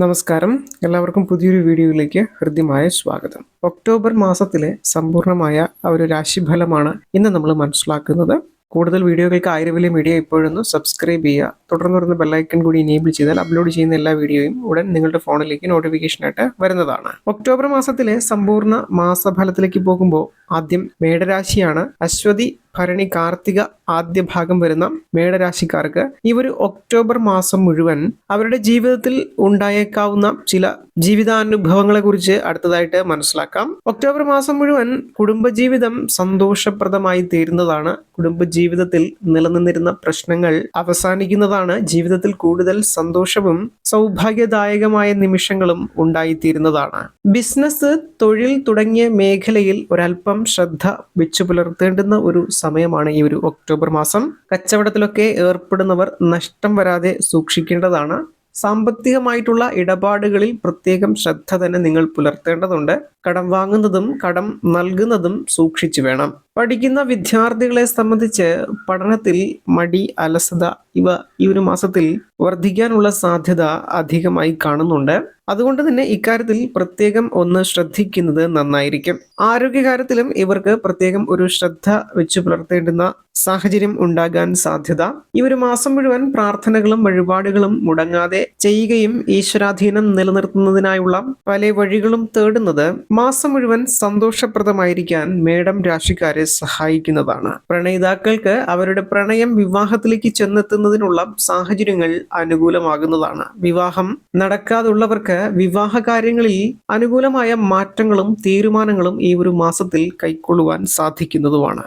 നമസ്കാരം. എല്ലാവർക്കും പുതിയൊരു വീഡിയോയിലേക്ക് ഹൃദ്യമായ സ്വാഗതം. ഒക്ടോബർ മാസത്തിലെ സമ്പൂർണമായ ഒരു രാശിഫലമാണ് ഇന്ന് നമ്മൾ മനസ്സിലാക്കുന്നത്. കൂടുതൽ വീഡിയോകൾക്ക് ആയിരവിലെ മീഡിയ ഇപ്പോഴൊന്ന് സബ്സ്ക്രൈബ് ചെയ്യുക. തുടർന്ന് വരുന്ന ബെല്ലൈക്കൺ കൂടി എനേബിൾ ചെയ്താൽ അപ്ലോഡ് ചെയ്യുന്ന എല്ലാ വീഡിയോയും ഉടൻ നിങ്ങളുടെ ഫോണിലേക്ക് നോട്ടിഫിക്കേഷനായിട്ട് വരുന്നതാണ്. ഒക്ടോബർ മാസത്തിലെ സമ്പൂർണ മാസഫലത്തിലേക്ക് പോകുമ്പോൾ ആദ്യം മേടരാശിയാണ് അശ്വതി ഭരണി കാർത്തിക ആദ്യ ഭാഗം വരുന്ന മേടരാശിക്കാർക്ക് ഒരു ഒക്ടോബർ മാസം മുഴുവൻ അവരുടെ ജീവിതത്തിൽ ഉണ്ടായേക്കാവുന്ന ചില ജീവിതാനുഭവങ്ങളെ കുറിച്ച് അടുത്തതായിട്ട് മനസ്സിലാക്കാം. ഒക്ടോബർ മാസം മുഴുവൻ കുടുംബജീവിതം സന്തോഷപ്രദമായി തീരുന്നതാണ്. കുടുംബജീവിതത്തിൽ നിലനിന്നിരുന്ന പ്രശ്നങ്ങൾ അവസാനിക്കുന്നതാണ്. ജീവിതത്തിൽ കൂടുതൽ സന്തോഷവും സൗഭാഗ്യദായകമായ നിമിഷങ്ങളും ഉണ്ടായിത്തീരുന്നതാണ്. ബിസിനസ് തൊഴിൽ തുടങ്ങിയ മേഖലയിൽ ഒരൽപ്പം ശ്രദ്ധ വെച്ചു പുലർത്തേണ്ടുന്ന ഒരു സമയമാണ് ഈ ഒരു ഒക്ടോബർ മാസം. കച്ചവടത്തിലൊക്കെ ഏർപ്പെടുന്നവർ നഷ്ടം വരാതെ സൂക്ഷിക്കേണ്ടതാണ്. സാമ്പത്തികമായിട്ടുള്ള ഇടപാടുകളിൽ പ്രത്യേകം ശ്രദ്ധ തന്നെ നിങ്ങൾ പുലർത്തേണ്ടതുണ്ട്. കടം വാങ്ങുന്നതും കടം നൽകുന്നതും സൂക്ഷിച്ചു വേണം. പഠിക്കുന്ന വിദ്യാർത്ഥികളെ സംബന്ധിച്ച് പഠനത്തിൽ മടി അലസത ഇവ ഈ ഒരു മാസത്തിൽ വർദ്ധിക്കാനുള്ള സാധ്യത അധികമായി കാണുന്നുണ്ട്. അതുകൊണ്ട് തന്നെ ഇക്കാര്യത്തിൽ പ്രത്യേകം ഒന്ന് ശ്രദ്ധിക്കുന്നത് നന്നായിരിക്കും. ആരോഗ്യകാര്യത്തിലും ഇവർക്ക് പ്രത്യേകം ഒരു ശ്രദ്ധ വെച്ചു പുലർത്തേണ്ടുന്ന സാഹചര്യം ഉണ്ടാകാൻ സാധ്യത. ഈ ഒരു മാസം മുഴുവൻ പ്രാർത്ഥനകളും വഴിപാടുകളും മുടങ്ങാതെ ചെയ്യുകയും ഈശ്വരാധീനം നിലനിർത്തുന്നതിനായുള്ള പല വഴികളും തേടുന്നത് മാസം മുഴുവൻ സന്തോഷപ്രദമായിരിക്കാൻ മേഡം രാശിക്കാരെ സഹായിക്കുന്നതാണ്. പ്രണയിതാക്കൾക്ക് അവരുടെ പ്രണയം വിവാഹത്തിലേക്ക് ചെന്നെത്തുന്നതിനുള്ള സാഹചര്യങ്ങൾ അനുകൂലമാകുന്നതാണ്. വിവാഹം നടക്കാതുള്ളവർക്ക് വിവാഹ കാര്യങ്ങളിൽ അനുകൂലമായ മാറ്റങ്ങളും തീരുമാനങ്ങളും ഈ ഒരു മാസത്തിൽ കൈക്കൊള്ളുവാൻ സാധിക്കുന്നതുമാണ്.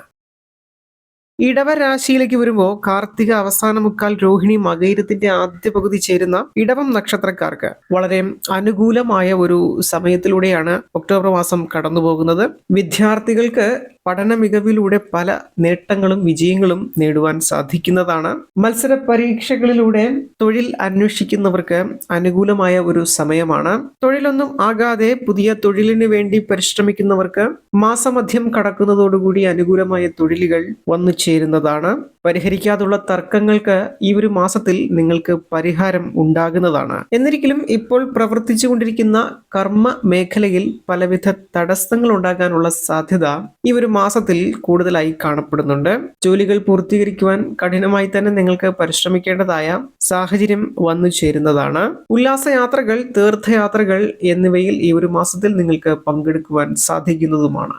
ഇടവ രാശിയിലേക്ക് വരുമ്പോൾ കാർത്തിക അവസാന മുക്കാൽ രോഹിണി മകയിരത്തിന്റെ ആദ്യ പകുതി ചേരുന്ന ഇടവം നക്ഷത്രക്കാർക്ക് വളരെ അനുകൂലമായ ഒരു സമയത്തിലൂടെയാണ് ഒക്ടോബർ മാസം കടന്നു പോകുന്നത് വിദ്യാർത്ഥികൾക്ക് പഠന മികവിലൂടെ പല നേട്ടങ്ങളും വിജയങ്ങളും നേടുവാൻ സാധിക്കുന്നതാണ്. മത്സര പരീക്ഷകളിലൂടെ തൊഴിൽ അന്വേഷിക്കുന്നവർക്ക് അനുകൂലമായ ഒരു സമയമാണ്. തൊഴിലൊന്നും ആകാതെ പുതിയ തൊഴിലിന് വേണ്ടി പരിശ്രമിക്കുന്നവർക്ക് മാസമധ്യം കടക്കുന്നതോടുകൂടി അനുകൂലമായ തൊഴിലുകൾ വന്നു ചേരുന്നതാണ്. പരിഹരിക്കാതുള്ള തർക്കങ്ങൾക്ക് ഈ ഒരു മാസത്തിൽ നിങ്ങൾക്ക് പരിഹാരം ഉണ്ടാകുന്നതാണ്. എന്നിരിക്കലും ഇപ്പോൾ പ്രവർത്തിച്ചുകൊണ്ടിരിക്കുന്ന കർമ്മ മേഖലയിൽ പലവിധ തടസ്സങ്ങൾ ഉണ്ടാകാനുള്ള സാധ്യത ഈ ഒരു മാസത്തിൽ കൂടുതലായി കാണപ്പെടുന്നുണ്ട്. ജോലികൾ പൂർത്തീകരിക്കുവാൻ കഠിനമായി തന്നെ നിങ്ങൾക്ക് പരിശ്രമിക്കേണ്ടതായ സാഹചര്യം വന്നു ചേരുന്നതാണ്. ഉല്ലാസയാത്രകൾ തീർത്ഥയാത്രകൾ എന്നിവയിൽ ഈ ഒരു മാസത്തിൽ നിങ്ങൾക്ക് പങ്കെടുക്കുവാൻ സാധിക്കുന്നതുമാണ്.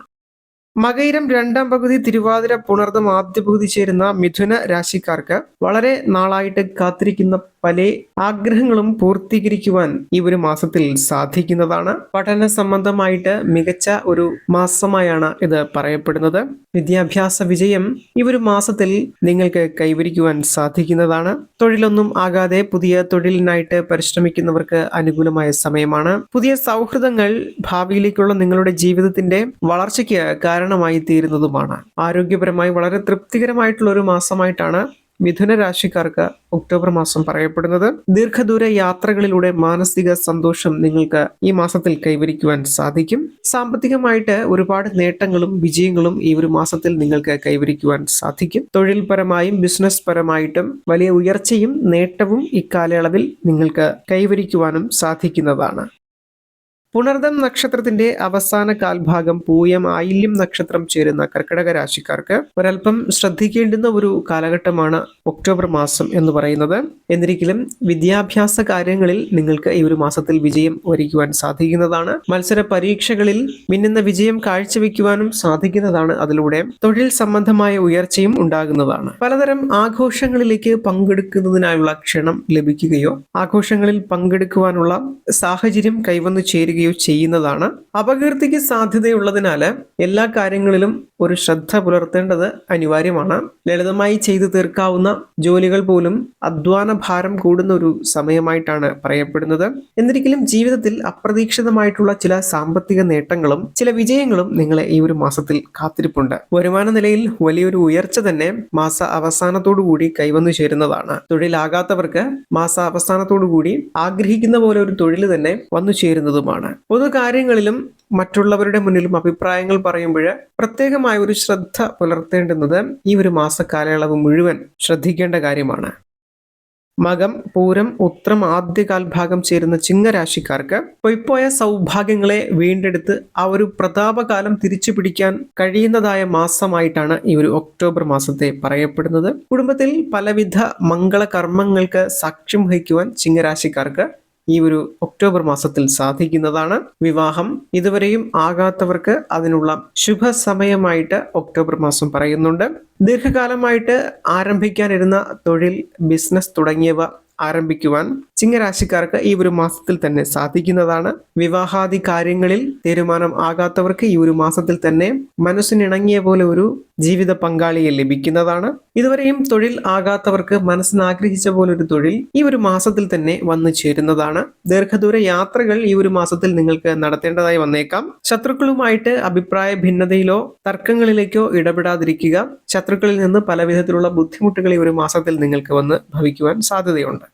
മകയിരം രണ്ടാം പകുതി തിരുവാതിര പുണർദം ആദ്യ പകുതി ചേരുന്ന മിഥുന രാശിക്കാർക്ക് വളരെ നാളായിട്ട് കാത്തിരിക്കുന്ന പല ആഗ്രഹങ്ങളും പൂർത്തീകരിക്കുവാൻ ഈ ഒരു മാസത്തിൽ സാധിക്കുന്നതാണ്. പഠന സംബന്ധമായിട്ട് മികച്ച ഒരു മാസമായാണ് ഇത് പറയപ്പെടുന്നത്. വിദ്യാഭ്യാസ വിജയം ഈ ഒരു മാസത്തിൽ നിങ്ങൾക്ക് കൈവരിക്കുവാൻ സാധിക്കുന്നതാണ്. തൊഴിലൊന്നും ആകാതെ പുതിയ തൊഴിലിനായിട്ട് പരിശ്രമിക്കുന്നവർക്ക് അനുകൂലമായ സമയമാണ്. പുതിയ സൗഹൃദങ്ങൾ ഭാവിയിലേക്കുള്ള നിങ്ങളുടെ ജീവിതത്തിന്റെ വളർച്ചയ്ക്ക് കാരണമായി തീരുന്നതുമാണ്. ആരോഗ്യപരമായി വളരെ തൃപ്തികരമായിട്ടുള്ള ഒരു മാസമായിട്ടാണ് മിഥുന രാശിക്കാർക്ക് ഒക്ടോബർ മാസം പറയപ്പെടുന്നത് ദീർഘദൂര യാത്രകളിലൂടെ മാനസിക സന്തോഷം നിങ്ങൾക്ക് ഈ മാസത്തിൽ കൈവരിക്കുവാൻ സാധിക്കും. സാമ്പത്തികമായിട്ട് ഒരുപാട് നേട്ടങ്ങളും വിജയങ്ങളും ഈ ഒരു മാസത്തിൽ നിങ്ങൾക്ക് കൈവരിക്കുവാൻ സാധിക്കും. തൊഴിൽപരമായും ബിസിനസ് പരമായിട്ടും വലിയ ഉയർച്ചയും നേട്ടവും ഇക്കാലയളവിൽ നിങ്ങൾക്ക് കൈവരിക്കുവാനും സാധിക്കുന്നതാണ്. പുണർദം നക്ഷത്രത്തിന്റെ അവസാന കാൽഭാഗം പൂയം ആയില്യം നക്ഷത്രം ചേരുന്ന കർക്കിടക രാശിക്കാർക്ക് ഒരൽപ്പം ശ്രദ്ധിക്കേണ്ടുന്ന ഒരു കാലഘട്ടമാണ് ഒക്ടോബർ മാസം എന്ന് പറയുന്നത്. എന്നിരിക്കലും വിദ്യാഭ്യാസ കാര്യങ്ങളിൽ നിങ്ങൾക്ക് ഈ ഒരു മാസത്തിൽ വിജയം ഒരുക്കുവാൻ സാധിക്കുന്നതാണ്. മത്സര പരീക്ഷകളിൽ മിന്നുന്ന വിജയം കാഴ്ചവെക്കുവാനും സാധിക്കുന്നതാണ് അതിലൂടെ. തൊഴിൽ സംബന്ധമായ ഉയർച്ചയും ഉണ്ടാകുന്നതാണ്. പലതരം ആഘോഷങ്ങളിലേക്ക് പങ്കെടുക്കുന്നതിനായുള്ള ക്ഷണം ലഭിക്കുകയോ ആഘോഷങ്ങളിൽ പങ്കെടുക്കുവാനുള്ള സാഹചര്യം കൈവന്നു ചേരുകയോ ചെയ്യുന്നതാണ്. അപകീർത്തിക്ക് സാധ്യതയുള്ളതിനാൽ എല്ലാ കാര്യങ്ങളിലും ഒരു ശ്രദ്ധ പുലർത്തേണ്ടത് അനിവാര്യമാണ്. ലളിതമായി ചെയ്തു തീർക്കാവുന്ന ജോലികൾ പോലും അധ്വാന ഭാരം കൂടുന്ന ഒരു സമയമായിട്ടാണ് പറയപ്പെടുന്നത്. എന്നിരിക്കലും ജീവിതത്തിൽ അപ്രതീക്ഷിതമായിട്ടുള്ള ചില സാമ്പത്തിക നേട്ടങ്ങളും ചില വിജയങ്ങളും നിങ്ങളെ ഈ ഒരു മാസത്തിൽ കാത്തിരിപ്പുണ്ട്. വരുമാന നിലയിൽ വലിയൊരു ഉയർച്ച തന്നെ മാസ അവസാനത്തോടു കൂടി കൈവന്നു ചേരുന്നതാണ്. തൊഴിലാകാത്തവർക്ക് മാസ അവസാനത്തോടു കൂടി ആഗ്രഹിക്കുന്ന പോലെ ഒരു തൊഴിൽ തന്നെ വന്നു ചേരുന്നതുമാണ്. പൊതു കാര്യങ്ങളിലും മറ്റുള്ളവരുടെ മുന്നിലും അഭിപ്രായങ്ങൾ പറയുമ്പോൾ പ്രത്യേകമായ ഒരു ശ്രദ്ധ പുലർത്തേണ്ടുന്നത് ഈ ഒരു മാസ കാലയളവ് മുഴുവൻ ശ്രദ്ധിക്കേണ്ട കാര്യമാണ്. മകം പൂരം ഉത്രം ആദ്യകാൽ ഭാഗം ചേരുന്ന ചിങ്ങരാശിക്കാർക്ക് പൊയ്പോയ സൗഭാഗ്യങ്ങളെ വീണ്ടെടുത്ത് ആ ഒരു പ്രതാപകാലം തിരിച്ചു പിടിക്കാൻ കഴിയുന്നതായ മാസമായിട്ടാണ് ഈ ഒരു ഒക്ടോബർ മാസത്തെ പറയപ്പെടുന്നത്. കുടുംബത്തിൽ പലവിധ മംഗളകർമ്മങ്ങൾക്ക് സാക്ഷ്യം വഹിക്കുവാൻ ചിങ്ങരാശിക്കാർക്ക് ഈ ഒരു ഒക്ടോബർ മാസത്തിൽ സാധിക്കുന്നതാണ്. വിവാഹം ഇതുവരെയും ആകാത്തവർക്ക് അതിനുള്ള ശുഭ സമയമായിട്ട് ഒക്ടോബർ മാസം പറയുന്നുണ്ട്. ദീർഘകാലമായിട്ട് ആരംഭിക്കാനിരുന്ന തൊഴിൽ ബിസിനസ് തുടങ്ങിയവ ആരംഭിക്കുവാൻ ചിങ്ങരാശിക്കാർക്ക് ഈ ഒരു മാസത്തിൽ തന്നെ സാധിക്കുന്നതാണ്. വിവാഹാദി കാര്യങ്ങളിൽ തീരുമാനം ആകാത്തവർക്ക് ഈ ഒരു മാസത്തിൽ തന്നെ മനസ്സിനിണങ്ങിയ പോലെ ഒരു ജീവിത പങ്കാളിയെ ലഭിക്കുന്നതാണ്. ഇതുവരെയും തൊഴിൽ ആകാത്തവർക്ക് മനസ്സിന് ആഗ്രഹിച്ച പോലെ ഒരു തൊഴിൽ ഈ ഒരു മാസത്തിൽ തന്നെ വന്നു ചേരുന്നതാണ്. ദീർഘദൂര യാത്രകൾ ഈ ഒരു മാസത്തിൽ നിങ്ങൾക്ക് നടത്തേണ്ടതായി വന്നേക്കാം. ശത്രുക്കളുമായിട്ട് അഭിപ്രായ ഭിന്നതയിലോ തർക്കങ്ങളിലേക്കോ ഇടപെടാതിരിക്കുക. ശത്രുക്കളിൽ നിന്ന് പലവിധത്തിലുള്ള ബുദ്ധിമുട്ടുകൾ ഈ ഒരു മാസത്തിൽ നിങ്ങൾക്ക് വന്ന് ഭവിക്കുവാൻ സാധ്യതയുണ്ട്.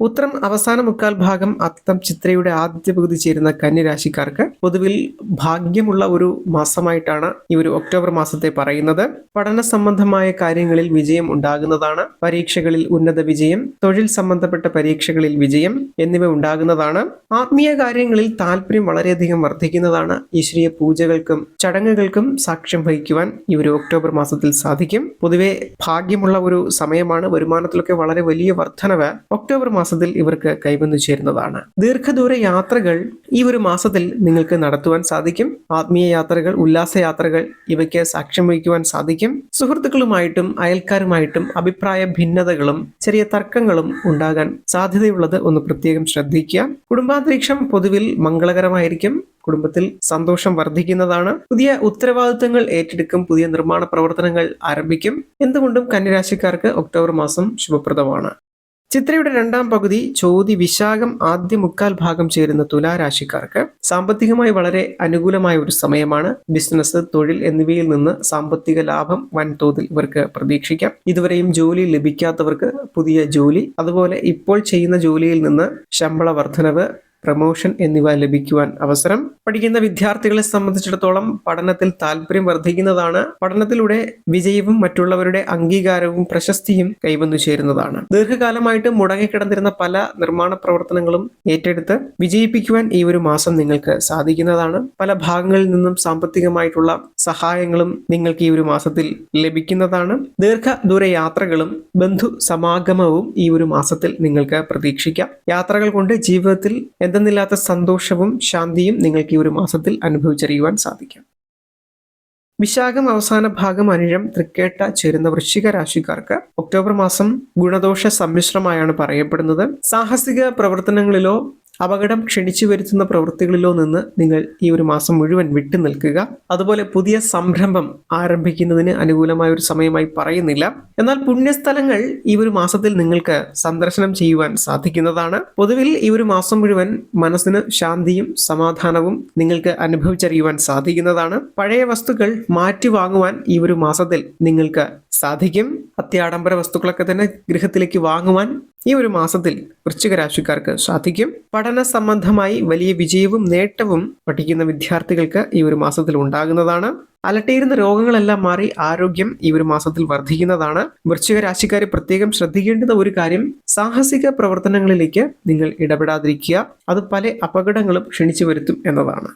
ഉത്രം അവസാന മുക്കാൽ ഭാഗം അത്തം ചിത്രയുടെ ആദ്യ പകുതി ചേരുന്ന കന്യരാശിക്കാർക്ക് പൊതുവിൽ ഭാഗ്യമുള്ള ഒരു മാസമായിട്ടാണ് ഈ ഒരു ഒക്ടോബർ മാസത്തെ പറയുന്നത്. പഠന സംബന്ധമായ കാര്യങ്ങളിൽ വിജയം ഉണ്ടാകുന്നതാണ്. പരീക്ഷകളിൽ ഉന്നത വിജയം തൊഴിൽ സംബന്ധപ്പെട്ട പരീക്ഷകളിൽ വിജയം എന്നിവ ഉണ്ടാകുന്നതാണ്. ആത്മീയ കാര്യങ്ങളിൽ താല്പര്യം വളരെയധികം വർദ്ധിക്കുന്നതാണ്. ഈശ്വരീയ പൂജകൾക്കും ചടങ്ങുകൾക്കും സാക്ഷ്യം വഹിക്കുവാൻ ഈ ഒരു ഒക്ടോബർ മാസത്തിൽ സാധിക്കും. പൊതുവെ ഭാഗ്യമുള്ള ഒരു സമയമാണ്. വരുമാനത്തിലൊക്കെ വളരെ വലിയ വർധനവ്. ഒക്ടോബർ മാസത്തിൽ ഇവർക്ക് കൈവന്നു ചേരുന്നതാണ്. ദീർഘദൂര യാത്രകൾ ഈ ഒരു മാസത്തിൽ നിങ്ങൾക്ക് നടത്തുവാൻ സാധിക്കും. ആത്മീയ യാത്രകൾ ഉല്ലാസ യാത്രകൾ ഇവയ്ക്ക് സാക്ഷ്യം വഹിക്കുവാൻ സാധിക്കും. സുഹൃത്തുക്കളുമായിട്ടും അയൽക്കാരുമായിട്ടും അഭിപ്രായ ഭിന്നതകളും ചെറിയ തർക്കങ്ങളും ഉണ്ടാകാൻ സാധ്യതയുള്ളത് ഒന്ന് പ്രത്യേകം ശ്രദ്ധിക്കുക. കുടുംബാന്തരീക്ഷം പൊതുവിൽ മംഗളകരമായിരിക്കും. കുടുംബത്തിൽ സന്തോഷം വർദ്ധിക്കുന്നതാണ്. പുതിയ ഉത്തരവാദിത്തങ്ങൾ ഏറ്റെടുക്കും. പുതിയ നിർമ്മാണ പ്രവർത്തനങ്ങൾ ആരംഭിക്കും. എന്തുകൊണ്ടും കന്യരാശിക്കാർക്ക് ഒക്ടോബർ മാസം ശുഭപ്രദമാണ്. ചിത്രയുടെ രണ്ടാം പകുതി ചോതി വിശാഖം ആദ്യ മുക്കാൽ ഭാഗം ചേരുന്ന തുലാരാശിക്കാർക്ക് സാമ്പത്തികമായി വളരെ അനുകൂലമായ ഒരു സമയമാണ്. ബിസിനസ് തൊഴിൽ എന്നിവയിൽ നിന്ന് സാമ്പത്തിക ലാഭം വൻതോതിൽ ഇവർക്ക് പ്രതീക്ഷിക്കാം. ഇതുവരെയും ജോലി ലഭിക്കാത്തവർക്ക് പുതിയ ജോലി അതുപോലെ ഇപ്പോൾ ചെയ്യുന്ന ജോലിയിൽ നിന്ന് ശമ്പള വർധനവ് പ്രമോഷൻ എന്നിവ ലഭിക്കുവാൻ അവസരം പഠിക്കുന്ന വിദ്യാർത്ഥികളെ സംബന്ധിച്ചിടത്തോളം പഠനത്തിൽ താല്പര്യം വർദ്ധിക്കുന്നതാണ്. പഠനത്തിലൂടെ വിജയവും മറ്റുള്ളവരുടെ അംഗീകാരവും പ്രശസ്തിയും കൈവന്നു ചേരുന്നതാണ്. ദീർഘകാലമായിട്ട് മുടങ്ങിക്കിടന്നിരുന്ന പല നിർമ്മാണ പ്രവർത്തനങ്ങളും ഏറ്റെടുത്ത് വിജയിപ്പിക്കുവാൻ ഈ ഒരു മാസം നിങ്ങൾക്ക് സാധിക്കുന്നതാണ്. പല ഭാഗങ്ങളിൽ നിന്നും സാമ്പത്തികമായിട്ടുള്ള സഹായങ്ങളും നിങ്ങൾക്ക് ഈ ഒരു മാസത്തിൽ ലഭിക്കുന്നതാണ്. ദീർഘദൂര യാത്രകളും ബന്ധു സമാഗമവും ഈ ഒരു മാസത്തിൽ നിങ്ങൾക്ക് പ്രതീക്ഷിക്കാം. യാത്രകൾ കൊണ്ട് ജീവിതത്തിൽ എന്തെന്നില്ലാത്ത സന്തോഷവും ശാന്തിയും നിങ്ങൾക്ക് ഈ ഒരു മാസത്തിൽ അനുഭവിച്ചറിയുവാൻ സാധിക്കും. വിശാഖം അവസാന ഭാഗം അനുഴം തൃക്കേട്ട ചേരുന്ന വൃശ്ചിക രാശിക്കാർക്ക് ഒക്ടോബർ മാസം ഗുണദോഷ സമ്മിശ്രമായാണ് പറയപ്പെടുന്നത്. സാഹസിക പ്രവർത്തനങ്ങളിലോ അപകടം ക്ഷണിച്ചു വരുത്തുന്ന പ്രവൃത്തികളിലോ നിന്ന് നിങ്ങൾ ഈ ഒരു മാസം മുഴുവൻ വിട്ടു നിൽക്കുക. അതുപോലെ പുതിയ സംരംഭം ആരംഭിക്കുന്നതിന് അനുകൂലമായ ഒരു സമയമായി പറയുന്നില്ല. എന്നാൽ പുണ്യസ്ഥലങ്ങൾ ഈ ഒരു മാസത്തിൽ നിങ്ങൾക്ക് സന്ദർശനം ചെയ്യുവാൻ സാധിക്കുന്നതാണ്. പൊതുവിൽ ഈ ഒരു മാസം മുഴുവൻ മനസ്സിന് ശാന്തിയും സമാധാനവും നിങ്ങൾക്ക് അനുഭവിച്ചറിയുവാൻ സാധിക്കുന്നതാണ്. പഴയ വസ്തുക്കൾ മാറ്റി വാങ്ങുവാൻ ഈ ഒരു മാസത്തിൽ നിങ്ങൾക്ക് സാധിക്കും. അത്യാഡംബര വസ്തുക്കളൊക്കെ തന്നെ ഗൃഹത്തിലേക്ക് വാങ്ങുവാൻ ഈ ഒരു മാസത്തിൽ വൃശ്ചിക രാശിക്കാർക്ക് സാധിക്കും. പഠന സംബന്ധമായി വലിയ വിജയവും നേട്ടവും പഠിക്കുന്ന വിദ്യാർത്ഥികൾക്ക് ഈ ഒരു മാസത്തിൽ ഉണ്ടാകുന്നതാണ്. അലട്ടിയിരുന്ന രോഗങ്ങളെല്ലാം മാറി ആരോഗ്യം ഈ ഒരു മാസത്തിൽ വർദ്ധിക്കുന്നതാണ്. വൃശ്ചിക രാശിക്കാർ പ്രത്യേകം ശ്രദ്ധിക്കേണ്ടുന്ന ഒരു കാര്യം സാഹസിക പ്രവർത്തനങ്ങളിലേക്ക് നിങ്ങൾ ഇടപെടാതിരിക്കുക. അത് പല അപകടങ്ങളും ക്ഷണിച്ചു വരുത്തും എന്നതാണ്.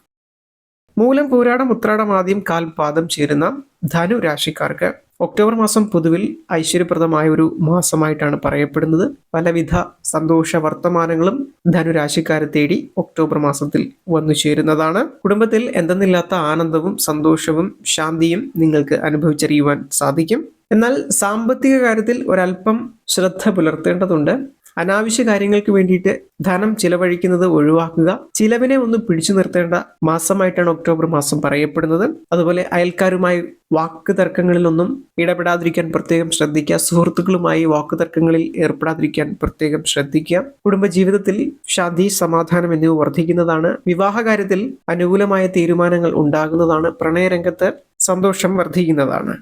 മൂലം പൂരാടം ഉത്രാടം ആദ്യം കാൽപാദം ചേരുന്ന ധനു രാശിക്കാർക്ക് ഒക്ടോബർ മാസം പൊതുവിൽ ഐശ്വര്യപ്രദമായ ഒരു മാസമായിട്ടാണ് പറയപ്പെടുന്നത്. പലവിധ സന്തോഷ വർത്തമാനങ്ങളും ധനുരാശിക്കാരെ തേടി ഒക്ടോബർ മാസത്തിൽ വന്നു ചേരുന്നതാണ്. കുടുംബത്തിൽ എന്തെന്നില്ലാത്ത ആനന്ദവും സന്തോഷവും ശാന്തിയും നിങ്ങൾക്ക് അനുഭവിച്ചറിയുവാൻ സാധിക്കും. എന്നാൽ സാമ്പത്തിക കാര്യത്തിൽ ഒരല്പം ശ്രദ്ധ പുലർത്തേണ്ടതുണ്ട്. അനാവശ്യ കാര്യങ്ങൾക്ക് വേണ്ടിയിട്ട് ധനം ചിലവഴിക്കുന്നത് ഒഴിവാക്കുക. ചിലവിനെ ഒന്ന് പിടിച്ചു നിർത്തേണ്ട മാസമായിട്ടാണ് ഒക്ടോബർ മാസം പറയപ്പെടുന്നത്. അതുപോലെ അയൽക്കാരുമായി വാക്ക് തർക്കങ്ങളിലൊന്നും ഇടപെടാതിരിക്കാൻ പ്രത്യേകം ശ്രദ്ധിക്കുക. സുഹൃത്തുക്കളുമായി വാക്ക് തർക്കങ്ങളിൽ ഏർപ്പെടാതിരിക്കാൻ പ്രത്യേകം ശ്രദ്ധിക്കുക. കുടുംബജീവിതത്തിൽ ശാന്തി സമാധാനം എന്നിവ വർദ്ധിക്കുന്നതാണ്. വിവാഹ കാര്യത്തിൽ അനുകൂലമായ തീരുമാനങ്ങൾ ഉണ്ടാകുന്നതാണ്. പ്രണയരംഗത്ത് സന്തോഷം വർദ്ധിക്കുന്നതാണ്.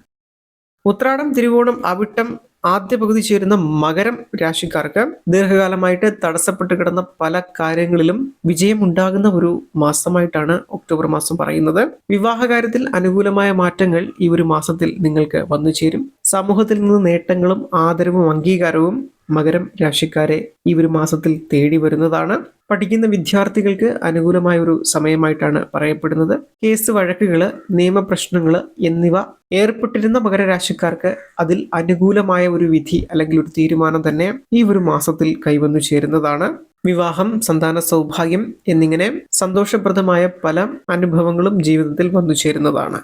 ഉത്രാടം തിരുവോണം അവിട്ടം ആദ്യ പകുതി ചേരുന്ന മകരം രാശിക്കാർക്ക് ദീർഘകാലമായിട്ട് തടസ്സപ്പെട്ട് കിടന്ന പല കാര്യങ്ങളിലും വിജയം ഉണ്ടാകുന്ന ഒരു മാസമായിട്ടാണ് ഒക്ടോബർ മാസം പറയുന്നത്. വിവാഹകാര്യത്തിൽ അനുകൂലമായ മാറ്റങ്ങൾ ഈ ഒരു മാസത്തിൽ നിങ്ങൾക്ക് വന്നു ചേരും. സമൂഹത്തിൽ നിന്ന് നേട്ടങ്ങളും ആദരവും അംഗീകാരവും മകരം രാശിക്കാരെ ഈ ഒരു മാസത്തിൽ തേടി വരുന്നതാണ്. പഠിക്കുന്ന വിദ്യാർത്ഥികൾക്ക് അനുകൂലമായ ഒരു സമയമായിട്ടാണ് പറയപ്പെടുന്നത്. കേസ് വഴക്കുകൾ നിയമപ്രശ്നങ്ങൾ എന്നിവ ഏർപ്പെട്ടിരുന്ന മകരരാശിക്കാർക്ക് അതിൽ അനുകൂലമായ ഒരു വിധി അല്ലെങ്കിൽ ഒരു തീരുമാനം തന്നെ ഈ ഒരു മാസത്തിൽ കൈവന്നു ചേരുന്നതാണ്. വിവാഹം സന്താന സൗഭാഗ്യം എന്നിങ്ങനെ സന്തോഷപ്രദമായ പല അനുഭവങ്ങളും ജീവിതത്തിൽ വന്നു ചേരുന്നതാണ്.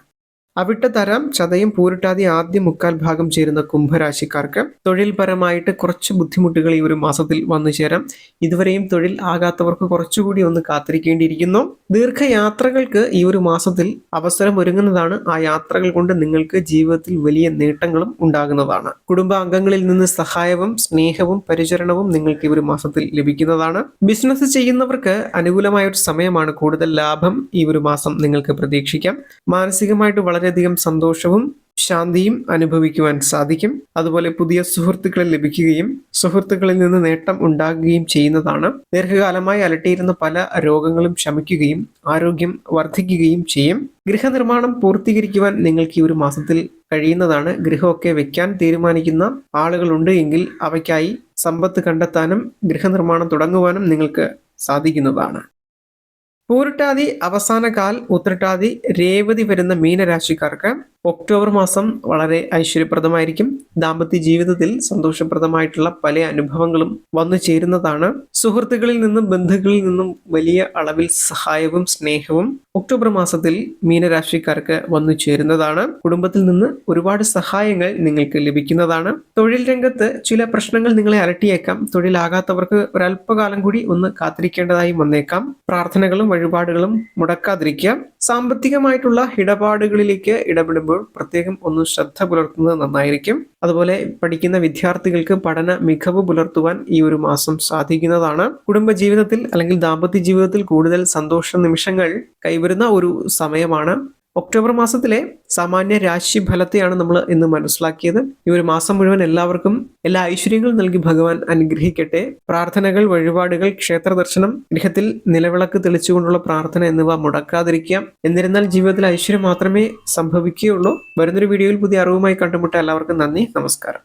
അവിട്ട തരാം ചതയും പൂരിട്ടാതി ആദ്യ മുക്കാൽ ഭാഗം ചേരുന്ന കുംഭരാശിക്കാർക്ക് തൊഴിൽപരമായിട്ട് കുറച്ച് ബുദ്ധിമുട്ടുകൾ ഈ ഒരു മാസത്തിൽ വന്നു ചേരാം. ഇതുവരെയും തൊഴിൽ ആകാത്തവർക്ക് കുറച്ചുകൂടി ഒന്ന് കാത്തിരിക്കേണ്ടിയിരിക്കുന്നു. ദീർഘയാത്രകൾക്ക് ഈ ഒരു മാസത്തിൽ അവസരം ഒരുങ്ങുന്നതാണ്. ആ യാത്രകൾ കൊണ്ട് നിങ്ങൾക്ക് ജീവിതത്തിൽ വലിയ നേട്ടങ്ങളും ഉണ്ടാകുന്നതാണ്. കുടുംബാംഗങ്ങളിൽ നിന്ന് സഹായവും സ്നേഹവും പരിചരണവും നിങ്ങൾക്ക് ഈ ഒരു മാസത്തിൽ ലഭിക്കുന്നതാണ്. ബിസിനസ് ചെയ്യുന്നവർക്ക് അനുകൂലമായ ഒരു സമയമാണ് കൂടുതൽ ലാഭം ഈ ഒരു മാസം നിങ്ങൾക്ക് പ്രതീക്ഷിക്കാം. മാനസികമായിട്ട് വളരെയധികം സന്തോഷവും ശാന്തിയും അനുഭവിക്കുവാൻ സാധിക്കും. അതുപോലെ പുതിയ സുഹൃത്തുക്കളെ ലഭിക്കുകയും സുഹൃത്തുക്കളിൽ നിന്ന് നേട്ടം ഉണ്ടാകുകയും ചെയ്യുന്നതാണ്. ദീർഘകാലമായി അലട്ടിയിരുന്ന പല രോഗങ്ങളും ശമിക്കുകയും ആരോഗ്യം വർദ്ധിക്കുകയും ചെയ്യും. ഗൃഹനിർമ്മാണം പൂർത്തീകരിക്കുവാൻ നിങ്ങൾക്ക് ഈ ഒരു മാസത്തിൽ കഴിയുന്നതാണ്. ഗൃഹമൊക്കെ വെക്കാൻ തീരുമാനിക്കുന്ന ആളുകളുണ്ട് എങ്കിൽ അവയ്ക്കായി സമ്പത്ത് കണ്ടെത്താനും ഗൃഹനിർമ്മാണം തുടങ്ങുവാനും നിങ്ങൾക്ക് സാധിക്കുന്നതാണ്. പൂരിട്ടാതി അവസാന കാൽ ഉത്രട്ടാതി രേവതി വരുന്ന മീനരാശിക്കാർക്ക് ഒക്ടോബർ മാസം വളരെ ഐശ്വര്യപ്രദമായിരിക്കും. ദാമ്പത്യ ജീവിതത്തിൽ സന്തോഷപ്രദമായിട്ടുള്ള പല അനുഭവങ്ങളും വന്നു ചേരുന്നതാണ്. സുഹൃത്തുക്കളിൽ നിന്നും ബന്ധുക്കളിൽ നിന്നും വലിയ അളവിൽ സഹായവും സ്നേഹവും ഒക്ടോബർ മാസത്തിൽ മീനരാശിക്കാർക്ക് വന്നു ചേരുന്നതാണ്. കുടുംബത്തിൽ നിന്ന് ഒരുപാട് സഹായങ്ങൾ നിങ്ങൾക്ക് ലഭിക്കുന്നതാണ്. തൊഴിൽ രംഗത്ത് ചില പ്രശ്നങ്ങൾ നിങ്ങളെ അലട്ടിയേക്കാം. തൊഴിലാകാത്തവർക്ക് ഒരല്പകാലം കൂടി ഒന്ന് കാത്തിരിക്കേണ്ടതായി വന്നേക്കാം. പ്രാർത്ഥനകളും വഴിപാടുകളും മുടക്കാതിരിക്കുക. സാമ്പത്തികമായിട്ടുള്ള ഇടപാടുകളിലേക്ക് ഇടപെടുമ്പോൾ പ്രത്യേകം ഒന്ന് ശ്രദ്ധ പുലർത്തുന്നത് നന്നായിരിക്കും. അതുപോലെ പഠിക്കുന്ന വിദ്യാർത്ഥികൾക്ക് പഠന മികവ് പുലർത്തുവാൻ ഈ ഒരു മാസം സാധിക്കുന്നതാണ്. കുടുംബജീവിതത്തിൽ അല്ലെങ്കിൽ ദാമ്പത്യ ജീവിതത്തിൽ കൂടുതൽ സന്തോഷ നിമിഷങ്ങൾ കൈവരുന്ന ഒരു സമയമാണ്. ഒക്ടോബർ മാസത്തിലെ സാമാന്യ രാശി ഫലത്തെയാണ് നമ്മൾ ഇന്ന് മനസ്സിലാക്കിയത്. ഈ ഒരു മാസം മുഴുവൻ എല്ലാവർക്കും എല്ലാ ഐശ്വര്യങ്ങളും നൽകി ഭഗവാൻ അനുഗ്രഹിക്കട്ടെ. പ്രാർത്ഥനകൾ വഴിപാടുകൾ ക്ഷേത്ര ദർശനം ഗൃഹത്തിൽ നിലവിളക്ക് തെളിച്ചുകൊണ്ടുള്ള പ്രാർത്ഥന എന്നിവ മുടക്കാതിരിക്കാം എന്നിരുന്നാൽ ജീവിതത്തിൽ ഐശ്വര്യം മാത്രമേ സംഭവിക്കുകയുള്ളൂ. വരുന്നൊരു വീഡിയോയിൽ പുതിയ അറിവുമായി കണ്ടുമുട്ട എല്ലാവർക്കും നന്ദി നമസ്കാരം.